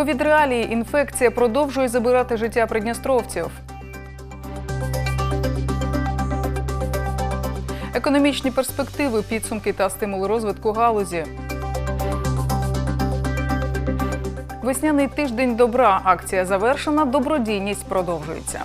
Ковід-реалії інфекція продовжує забирати життя придністровців. Економічні перспективи, підсумки та стимули розвитку галузі. Весняний тиждень добра. Акція завершена. Добродійність продовжується.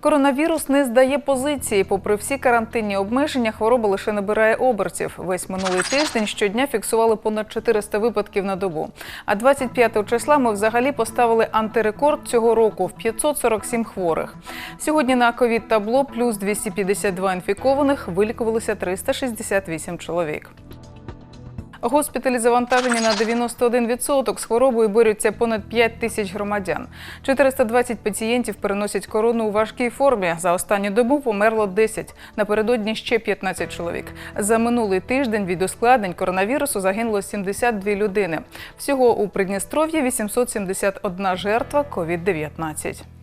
Коронавірус не здає позиції. Попри всі карантинні обмеження, хвороба лише набирає обертів. Весь минулий тиждень щодня фіксували понад 400 випадків на добу. А 25 числа ми взагалі поставили антирекорд цього року в 547 хворих. Сьогодні на ковід табло плюс 252 інфікованих, вилікувалися 368 чоловік. Госпіталі завантажені на 91%. З хворобою борються понад 5 тисяч громадян. 420 пацієнтів переносять корону у важкій формі. За останню добу померло 10. Напередодні ще 15 чоловік. За минулий тиждень від ускладнень коронавірусу загинуло 72 людини. Всього у Придністров'ї 871 жертва COVID-19.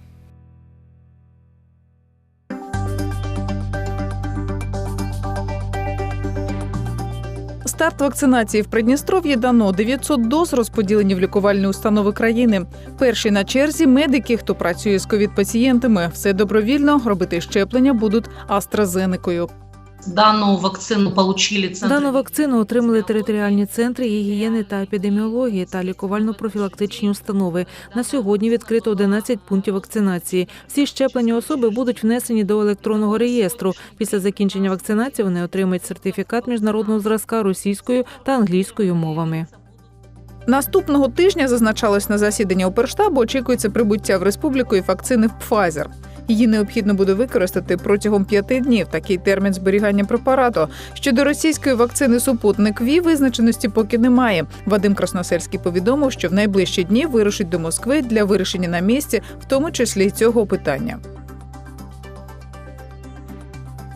Старт вакцинації в Придністров'ї дано 900 доз розподілені в лікувальні установи країни. Перші на черзі медики, хто працює з ковід-пацієнтами. Все добровільно робити щеплення будуть AstraZeneca. Дану вакцину получили центри. Дану вакцину отримали територіальні центри гігієни та епідеміології та лікувально-профілактичні установи. На сьогодні відкрито 11 пунктів вакцинації. Всі щеплені особи будуть внесені до електронного реєстру. Після закінчення вакцинації вони отримають сертифікат міжнародного зразка російською та англійською мовами. Наступного тижня зазначалось на засіданні Оперштабу, очікується прибуття в республіку і вакцини Pfizer. Її необхідно буде використати протягом п'яти днів. Такий термін зберігання препарату. Щодо російської вакцини супутник ВІ визначеності поки немає. Вадим Красносельський повідомив, що в найближчі дні вирушить до Москви для вирішення на місці, в тому числі цього питання.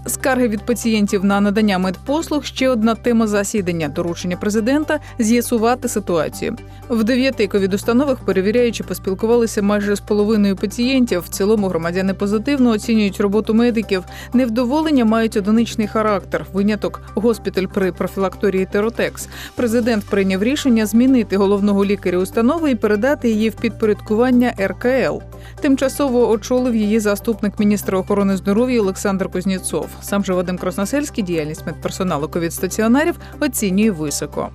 Скарги від пацієнтів на надання медпослуг ще одна тема засідання доручення президента з'ясувати ситуацію. В дев'яти ковід-установах перевіряючи поспілкувалися майже з половиною пацієнтів. В цілому громадяни позитивно оцінюють роботу медиків. Невдоволення мають одиничний характер. Виняток госпіталь при профілакторії Теротекс. Президент прийняв рішення змінити головного лікаря установи і передати її в підпорядкування РКЛ. Тимчасово очолив її заступник міністра охорони здоров'я Олександр Кузнєцов. Сам же Вадим Красносельський діяльність медперсоналу ковід-стаціонарів оцінює високо.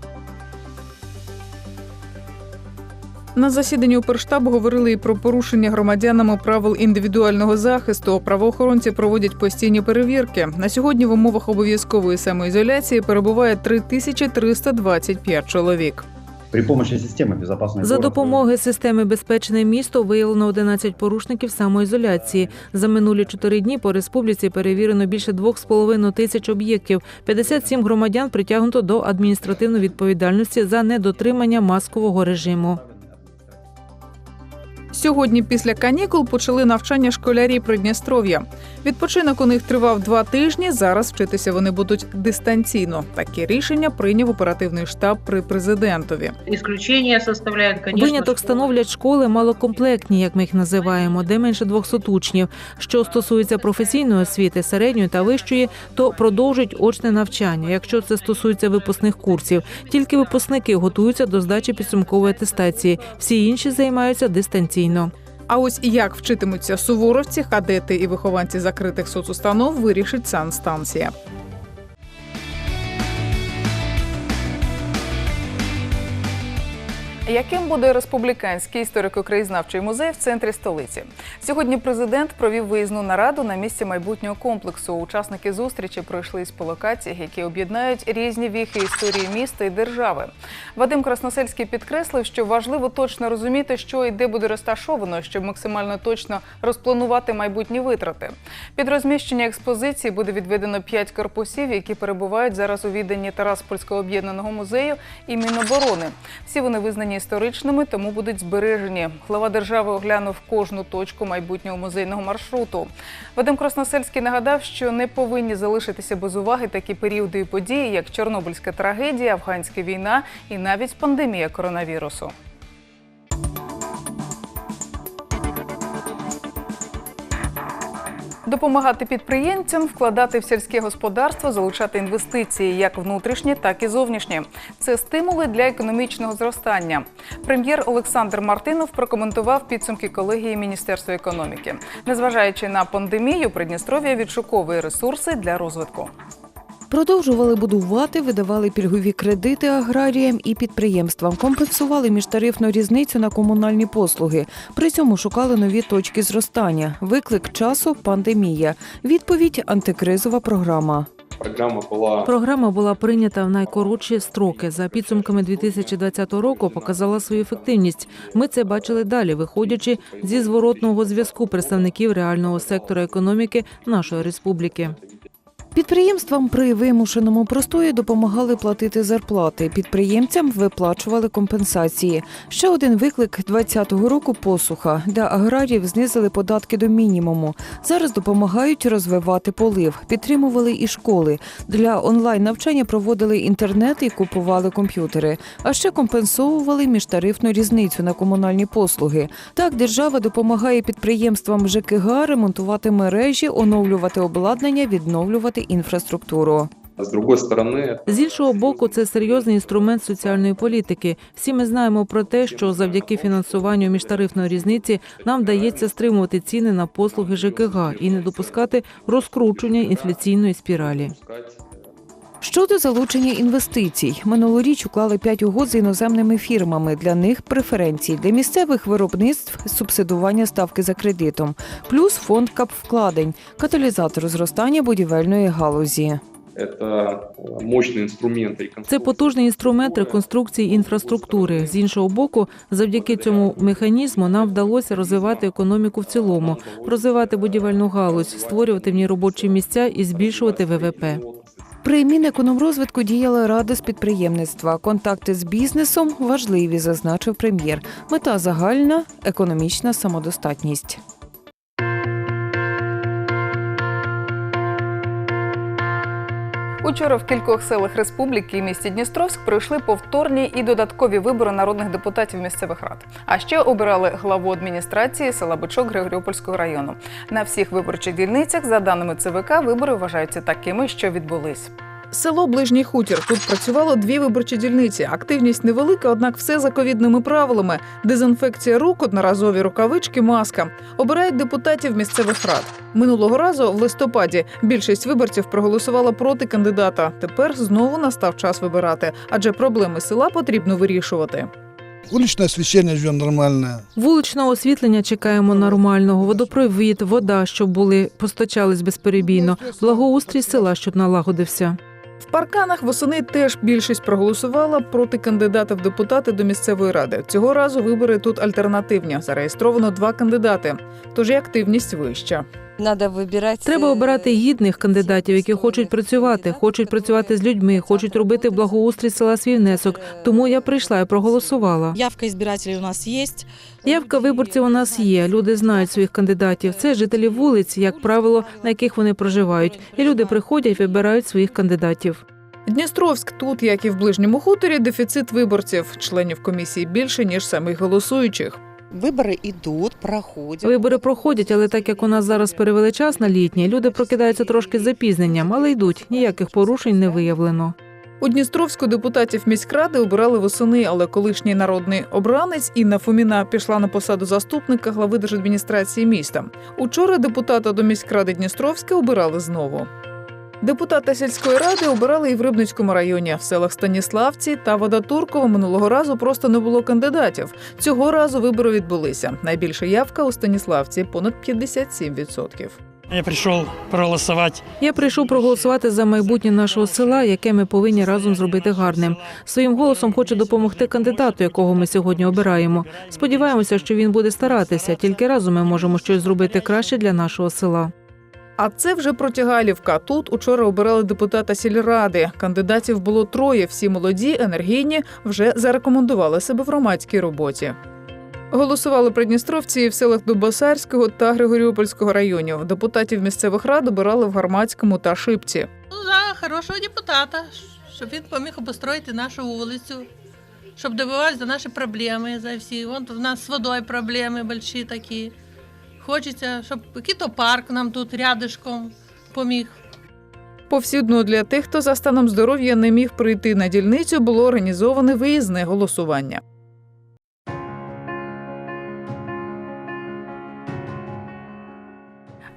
На засіданні Уперштабу говорили і про порушення громадянами правил індивідуального захисту. Правоохоронці проводять постійні перевірки. На сьогодні в умовах обов'язкової самоізоляції перебуває 3325 чоловік. При помощи системы безопасности За допомогою системи Безпечне місто виявлено 11 порушників самоізоляції. За минулі чотири дні по республіці перевірено більше 2,5 тисяч об'єктів. 57 громадян притягнуто до адміністративної відповідальності за недотримання маскового режиму. Сьогодні після канікул почали навчання школярі Придністров'я. Відпочинок у них тривав два тижні. Зараз вчитися вони будуть дистанційно. Таке рішення прийняв оперативний штаб при президентові. Виняток становлять школи малокомплектні, як ми їх називаємо, де менше 200 учнів. Що стосується професійної освіти, середньої та вищої, то продовжують очне навчання. Якщо це стосується випускних курсів, тільки випускники готуються до здачі підсумкової атестації. Всі інші займаються дистанційно. А ось як вчитимуться суворовці, кадети і вихованці закритих соцустанов, вирішить санстанція. Яким буде республіканський історико-краєзнавчий музей в центрі столиці? Сьогодні президент провів виїзну нараду на місці майбутнього комплексу. Учасники зустрічі пройшлись по локаціях, які об'єднають різні віхи історії міста і держави. Вадим Красносельський підкреслив, що важливо точно розуміти, що і де буде розташовано, щоб максимально точно розпланувати майбутні витрати. Під розміщення експозиції буде відведено п'ять корпусів, які перебувають зараз у відданні Тараспольського об'єднаного музею і Міноборони. Всі вони визнані історичними, тому будуть збережені. Глава держави оглянув кожну точку майбутнього музейного маршруту. Вадим Красносельський нагадав, що не повинні залишитися без уваги такі періоди і події, як Чорнобильська трагедія, афганська війна і навіть пандемія коронавірусу. Допомагати підприємцям, вкладати в сільське господарство, залучати інвестиції, як внутрішні, так і зовнішні. Це стимули для економічного зростання. Прем'єр Олександр Мартинов прокоментував підсумки колегії Міністерства економіки. Незважаючи на пандемію, Придністров'я відшуковує ресурси для розвитку. Продовжували будувати, видавали пільгові кредити аграріям і підприємствам, компенсували міжтарифну різницю на комунальні послуги. При цьому шукали нові точки зростання. Виклик часу пандемія. Відповідь антикризова програма. Програма була Програма була прийнята в найкоротші строки. За підсумками 2020 року показала свою ефективність. Ми це бачили далі, виходячи зі зворотного зв'язку представників реального сектора економіки нашої республіки. Підприємствам при вимушеному простої допомагали платити зарплати. Підприємцям виплачували компенсації. Ще один виклик 2020 року посуха, де аграріїв знизили податки до мінімуму. Зараз допомагають розвивати полив, підтримували і школи. Для онлайн навчання проводили інтернет і купували комп'ютери. А ще компенсовували міжтарифну різницю на комунальні послуги. Так держава допомагає підприємствам ЖКГ ремонтувати мережі, оновлювати обладнання, відновлювати інфраструктуру. з другої сторони. З іншого боку, це серйозний інструмент соціальної політики. Всі ми знаємо про те, що завдяки фінансуванню міжтарифної різниці нам вдається стримувати ціни на послуги ЖКГ і не допускати розкручення інфляційної спіралі. Щодо залучення інвестицій, минулоріч уклали п'ять угод з іноземними фірмами. Для них преференції для місцевих виробництв субсидування ставки за кредитом, плюс фонд капвкладень, каталізатор зростання будівельної галузі. Інструмент. Це потужний інструмент реконструкції інфраструктури. З іншого боку, завдяки цьому механізму нам вдалося розвивати економіку в цілому, розвивати будівельну галузь, створювати в ній робочі місця і збільшувати ВВП. При Мінекономрозвитку діяла рада з підприємництва. Контакти з бізнесом важливі, зазначив прем'єр. Мета загальна економічна самодостатність. Учора в кількох селах республіки і місті Дністровськ пройшли повторні і додаткові вибори народних депутатів місцевих рад. А ще обирали главу адміністрації села Бичок Григоріопольського району. На всіх виборчих дільницях, за даними ЦВК, вибори вважаються такими, що відбулись. Село Ближній Хутір. Тут працювало дві виборчі дільниці. Активність невелика, однак все за ковідними правилами: дезінфекція рук, одноразові рукавички, маска. Обирають депутатів місцевих рад. Минулого разу, в листопаді, більшість виборців проголосувала проти кандидата. Тепер знову настав час вибирати, адже проблеми села потрібно вирішувати. Уличное освещение живем нормальное. Вуличного освітлення чекаємо нормального, водопровід, вода, щоб були постачались безперебійно, благоустрій села, щоб налагодився. Парканах восени теж більшість проголосувала проти кандидата в депутати до місцевої ради. Цього разу вибори тут альтернативні. Зареєстровано два кандидати, тож і активність вища. Надо вибирати Треба обирати гідних кандидатів, які хочуть працювати, хочуть працювати з людьми, хочуть робити благоустрій села свій внесок. Тому я прийшла і проголосувала. Явка избирателей у нас есть. Явка виборців у нас є. Люди знають своїх кандидатів. Це жителі вулиць, як правило, на яких вони проживають. І люди приходять, вибирають своїх кандидатів. Дністровськ тут, як і в ближньому хуторі, дефіцит виборців, членів комісії більше ніж самих голосуючих. Вибори йдуть, проходять. Вибори проходять, але так як у нас зараз перевели час на літнє, люди прокидаються трошки з запізненням, але йдуть. Ніяких порушень не виявлено. У Дністровську депутатів міськради обирали восени, але колишній народний обранець Інна Фоміна пішла на посаду заступника глави держадміністрації міста. Учора депутата до міськради Дністровська обирали знову. Депутата сільської ради обирали і в Рибницькому районі. В селах Станіславці та Водотурково минулого разу просто не було кандидатів. Цього разу вибори відбулися. Найбільша явка у Станіславці понад 57%. Я прийшов проголосувати. Я прийшов проголосувати за майбутнє нашого села, яке ми повинні разом зробити гарним. Своїм голосом хочу допомогти кандидату, якого ми сьогодні обираємо. Сподіваємося, що він буде старатися. Тільки разом ми можемо щось зробити краще для нашого села. А це вже Протягалівка. Тут учора обирали депутата сільради. Кандидатів було троє. Всі молоді, енергійні, вже зарекомендували себе в громадській роботі. Голосували придністровці в селах Дубосарського та Григоріопольського районів. Депутатів місцевих рад обирали в Гарматському та Шипці. Ну, за хорошого депутата, щоб він поміг обустроїти нашу вулицю, щоб добивався за наші проблеми за всі. Вон в нас з водою проблеми великі такі. Хочеться, щоб кітопарк нам тут рядишком поміг. Повсюдно для тих, хто за станом здоров'я не міг прийти на дільницю, було організоване виїзне голосування.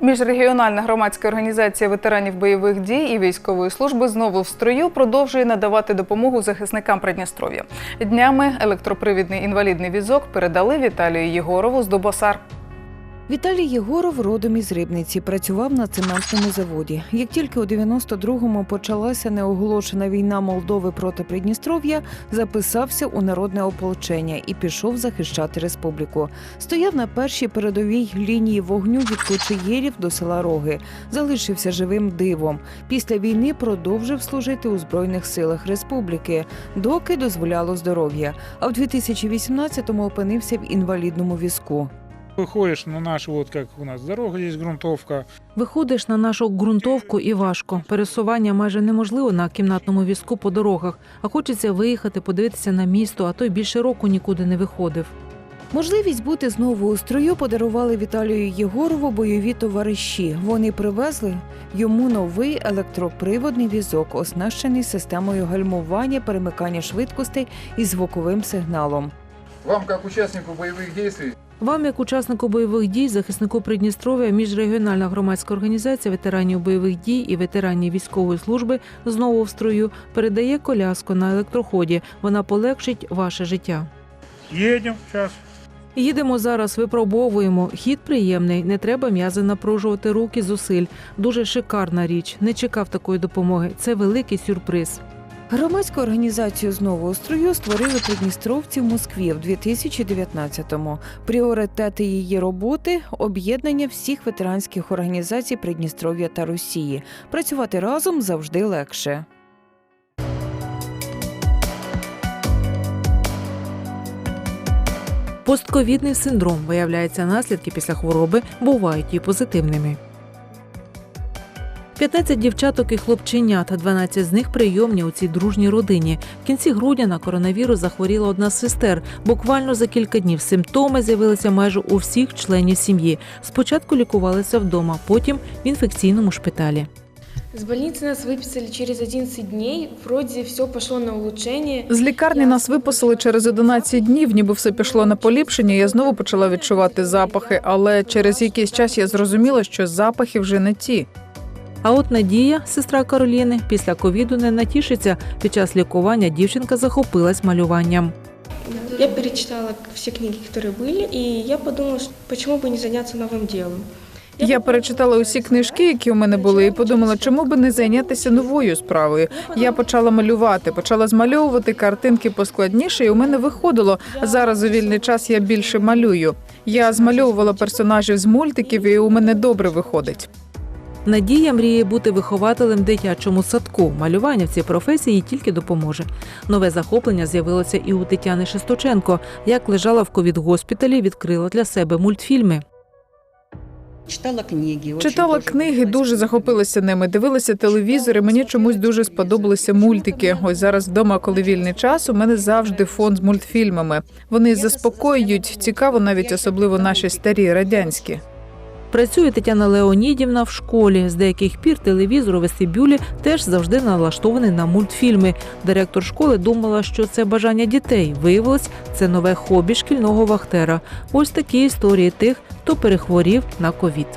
Міжрегіональна громадська організація ветеранів бойових дій і військової служби знову в строю продовжує надавати допомогу захисникам Придністров'я. Днями електропривідний інвалідний візок передали Віталію Єгорову з Дубосар. Віталій Єгоров родом із Рибниці, працював на цементному заводі. Як тільки у 92-му почалася неоголошена війна Молдови проти Придністров'я, записався у народне ополчення і пішов захищати республіку. Стояв на першій передовій лінії вогню від Кочеєрів до села Роги. Залишився живим дивом. Після війни продовжив служити у збройних силах республіки, доки дозволяло здоров'я. А в 2018-му опинився в інвалідному візку. Выходишь на нашу, вот как у нас дорога есть, грунтовка. Виходиш на нашу ґрунтовку і важко. Пересування майже неможливо на кімнатному візку по дорогах, а хочеться виїхати, подивитися на місто, а то й більше року нікуди не виходив. Можливість бути знову у строю подарували Віталію Єгорову бойові товариші. Вони привезли йому новий електроприводний візок, оснащений системою гальмування, перемикання швидкостей і звуковим сигналом. Вам, как участнику боевых действий, Вам, як учаснику бойових дій, захиснику Придністров'я, міжрегіональна громадська організація ветеранів бойових дій і ветеранів військової служби знову в строю передає коляску на електроході. Вона полегшить ваше життя. Едем сейчас. Їдемо зараз, випробовуємо. Хід приємний, не треба м'язи напружувати руки, зусиль. Дуже шикарна річ. Не чекав такої допомоги. Це великий сюрприз. Громадську організацію знову у строю створили придністровці в Москві в 2019-му. Пріоритети її роботи об'єднання всіх ветеранських організацій Придністров'я та Росії. Працювати разом завжди легше. Постковідний синдром виявляється наслідки після хвороби, бувають і позитивними. 15 дівчаток і хлопченят, 12 з них прийомні у цій дружній родині. В кінці грудня на коронавірус захворіла одна з сестер. Буквально за кілька днів симптоми з'явилися майже у всіх членів сім'ї. Спочатку лікувалися вдома, потім в інфекційному шпиталі. С больницы нас выписали через 11 дней. Вроде все пошло на улучшение. З лікарні нас виписали через 11 днів, ніби все пішло на поліпшення. Я знову почала відчувати запахи, але через якийсь час я зрозуміла, що запахи вже не ті. А от Надія, сестра Кароліни, після ковіду не натішиться. Під час лікування дівчинка захопилась малюванням. Я перечитала все книги, которые были, и я подумала, что почему бы не заняться новым делом. Я перечитала усі книжки, які у мене були, і подумала, чому би не зайнятися новою справою. Я почала малювати, почала змальовувати картинки поскладніше, і у мене виходило. Зараз у вільний час я більше малюю. Я змальовувала персонажів з мультиків, і у мене добре виходить. Надія мріє бути вихователем в дитячому садку. Малювання в цій професії їй тільки допоможе. Нове захоплення з'явилося і у Тетяни Шесточенко. Як лежала в ковід-госпіталі, відкрила для себе мультфільми. Читала книги. Читала книги, дуже захопилася ними. Дивилася телевізор, і мені чомусь дуже сподобалися мультики. Ось зараз вдома, коли вільний час, у мене завжди фон з мультфільмами. Вони заспокоюють, цікаво, навіть особливо наші старі радянські. Працює Тетяна Леонідівна в школі. З деяких пір телевізор у вестибюлі теж завжди налаштований на мультфільми. Директор школи думала, що це бажання дітей. Виявилось, це нове хобі шкільного вахтера. Ось такі історії тих, хто перехворів на ковід.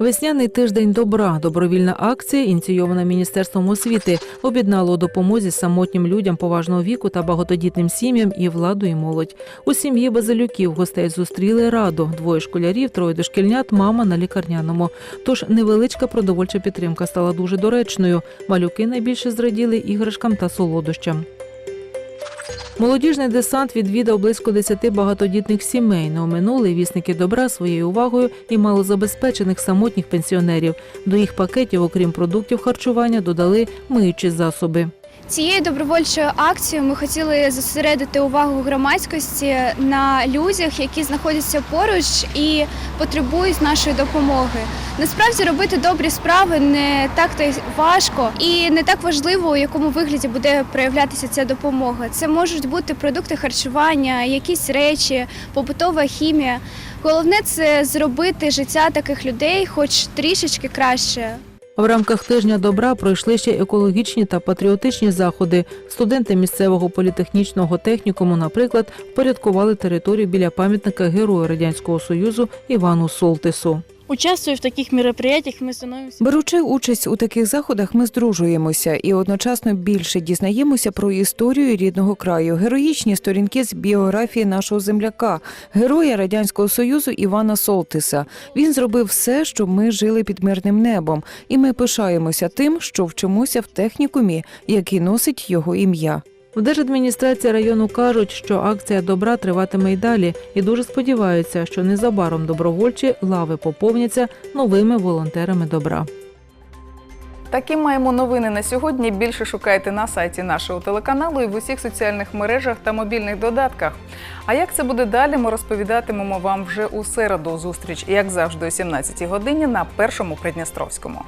Весняний тиждень добра, добровільна акція, ініційована міністерством освіти, об'єднала у допомозі самотнім людям поважного віку та багатодітним сім'ям і владу і молодь. У сім'ї Базилюків гостей зустріли раду. Двоє школярів, троє дошкільнят, мама на лікарняному. Тож невеличка продовольча підтримка стала дуже доречною. Малюки найбільше зраділи іграшкам та солодощам. Молодіжний десант відвідав близько 10 багатодітних сімей. Не оминули вісники добра своєю увагою і малозабезпечених самотніх пенсіонерів. До їх пакетів, окрім продуктів харчування, додали миючі засоби. Цією добровольчою акцією ми хотіли зосередити увагу громадськості на людях, які знаходяться поруч і потребують нашої допомоги. Насправді робити добрі справи не так то й важко і не так важливо, у якому вигляді буде проявлятися ця допомога. Це можуть бути продукти харчування, якісь речі, побутова хімія. Головне це зробити життя таких людей, хоч трішечки краще. В рамках тижня добра пройшли ще екологічні та патріотичні заходи. Студенти місцевого політехнічного технікуму, наприклад, впорядкували територію біля пам'ятника Герою Радянського Союзу Івану Солтису. Участвую в таких мероприятиях, ми становимося Беручи участь у таких заходах, ми здружуємося і одночасно більше дізнаємося про історію рідного краю, героїчні сторінки з біографії нашого земляка, героя радянського союзу Івана Солтиса. Він зробив все, щоб ми жили під мирним небом, і ми пишаємося тим, що вчимося в технікумі, який носить його ім'я. В держадміністрації району кажуть, що акція добра триватиме й далі, і дуже сподіваються, що незабаром добровольчі лави поповняться новими волонтерами добра. Такі маємо новини на сьогодні. Більше шукайте на сайті нашого телеканалу і в усіх соціальних мережах та мобільних додатках. А як це буде далі, ми розповідатимемо вам вже у середу. Зустріч, як завжди, о 17-й годині на першому Придністровському.